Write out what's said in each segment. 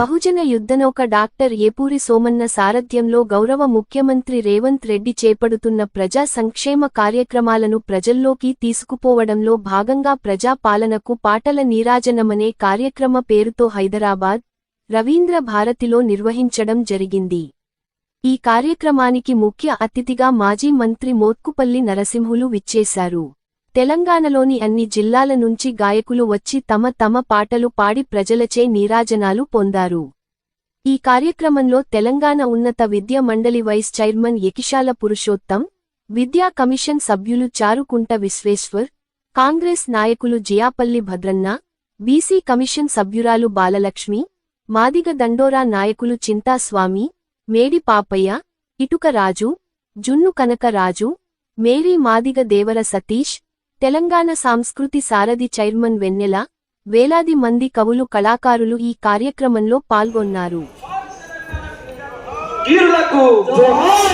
బహుజన యుద్ధనౌక డాక్టర్ ఏపూరి సోమన్న సారథ్యంలో గౌరవ ముఖ్యమంత్రి రేవంత్ రెడ్డి చేపడుతున్న ప్రజా సంక్షేమ కార్యక్రమాలను ప్రజల్లోకి తీసుకుపోవడంలో భాగంగా ప్రజా పాలనకు పాటల నీరాజనమనే కార్యక్రమ పేరుతో హైదరాబాద్ రవీంద్ర భారతిలో నిర్వహించడం జరిగింది. ఈ కార్యక్రమానికి ముఖ్య అతిథిగా మాజీ మంత్రి మోత్కుపల్లి నరసింహులు విచ్చేశారు. తెలంగాణలోని అన్ని జిల్లాల నుంచి గాయకులు వచ్చి తమ తమ పాటలు పాడి ప్రజలచే నీరాజనాలు పొందారు. ఈ కార్యక్రమంలో తెలంగాణ ఉన్నత విద్యా మండలి వైస్ చైర్మన్ ఎకిశాల పురుషోత్తం విద్యా కమిషన్ సభ్యులు చారుకుంట విశ్వేశ్వర్ కాంగ్రెస్ నాయకులు జియాపల్లి భద్రన్న బీసీ కమిషన్ సభ్యురాలు బాలలక్ష్మి మాదిగ దండోరా నాయకులు చింతాస్వామి మేడి పాపయ్య ఇటుక రాజు జున్ను కనకరాజు మేరీ మాదిగ దేవర సతీష్ తెలంగాణ సాంస్కృతి సారథి చైర్మన్ వెన్నెల వేలాది మంది కవులు కళాకారులు ఈ కార్యక్రమంలో పాల్గొన్నారు. వీరులకు జోహార్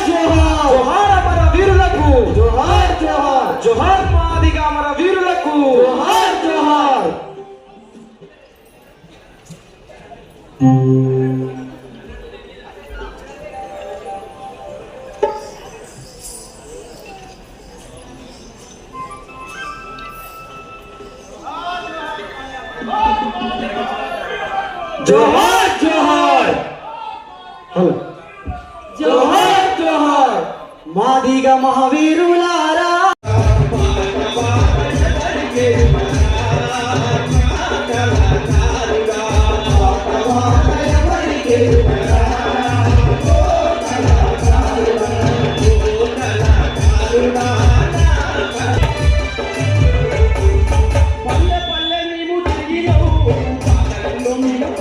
जोहर जोहर। हेलो। जोहर जोहर। मादीगा महावीर उलारा। Yeah.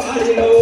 Adios.